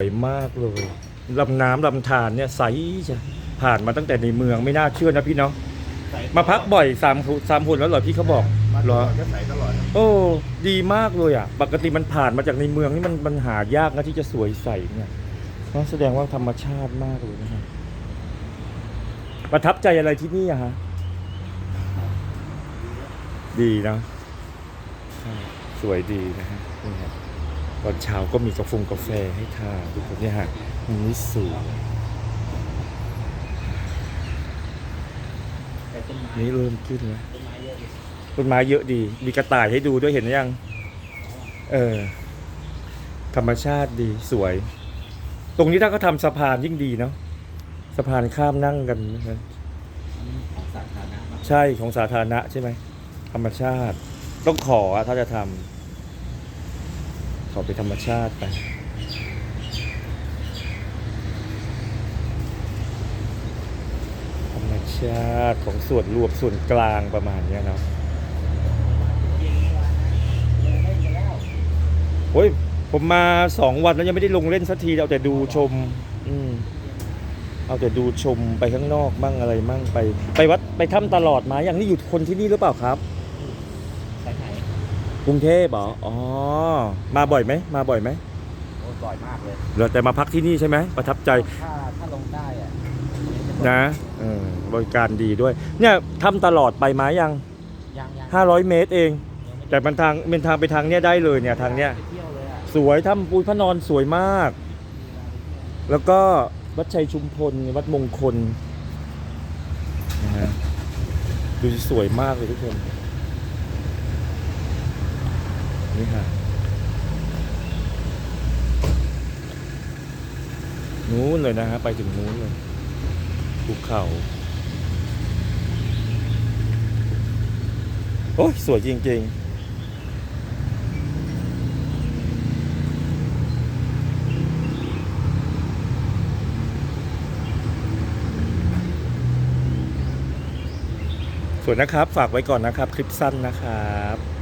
สวยมากเลยลำน้ำลำธารเนี่ยใสจ้ะผ่านมาตั้งแต่ในเมืองไม่น่าเชื่อนะพี่เนาะมาพักบ่อยสามหุสามหุ่นแล้วเหรอพี่เขาบอกมาตเหรลออดก็ใส่ตลอดโอ้ดีมากเลยอะ ปกติมันผ่านมาจากในเมืองนี่มันมันหายากนะที่จะสวยใสเนี่ยเพราะแสดงว่าธรรมชาติมากเลยนะฮะประทับใจอะไรที่นี่อะฮะดีนะใช่สวยดีนะฮะนี่ฮะ ตอนเช้าก็มีกาแฟกาแฟให้ทานทุกคนเนี่ยฮะมุมนี้สวยแต่ต้นไม้นี่เริ่มขึ้นแล้วต้นไม้เยอะดิต้นไม้เยอะดี มีกระต่ายให้ดูด้วยเห็นหรือยัง เออ ธรรมชาติดีสวย ตรงนี้ถ้าเขาทำสะพานยิ่งดีเนาะ สะพานข้ามนั่งกันนะครับของสาธารณะมากใช่ของสาธารณะใช่ไหม ธรรมชาติ ต้องขออะถ้าจะทำ ขอไปธรรมชาติไปธรรมชาติของส่วนรวมส่วนกลางประมาณนี้เนาะเย็นเมื่อวานนะยังเล่นกันแล้วโอ้ยผมมาสองวันแล้วยังไม่ได้ลงเล่นสักทีเอาแต่ดูชม อืมเอาแต่ดูชมไปข้างนอกบ้างอะไรมั่งไป ไปวัดไปถ้ำตลอดมาอย่างนี้อยู่คนที่นี่หรือเปล่าครับ กรุงเทพเหรออ๋อ มาบ่อยไหม มาบ่อยไหมโอ้ยบ่อยมากเลยเหรอแต่มาพักที่นี่ใช่ไหม ประทับใจ ถ้าถ้าลงได้อะนะเออบริการดีด้วย เนี่ยถ้ำตลอดไปมายัง ยังยัง500 เมตรเอง ยังไม่ได้แต่มันทางเป็นทางไปทางเนี้ยได้เลยเนี่ยทางเนี้ย ไปเที่ยวเลยอะสวยถ้ำปูพระนอนสวยมาก แล้วก็วัดชัยชุมพล วัดมงคลนะฮะดูสวยมากเลยทุกคน นี่ค่ะนู้นเลยนะฮะไปถึงนู้นเลยภูเขา โอ้ย สวยจริงๆส่วนนะครับ ฝากไว้ก่อนนะครับ คลิปสั้นนะครับ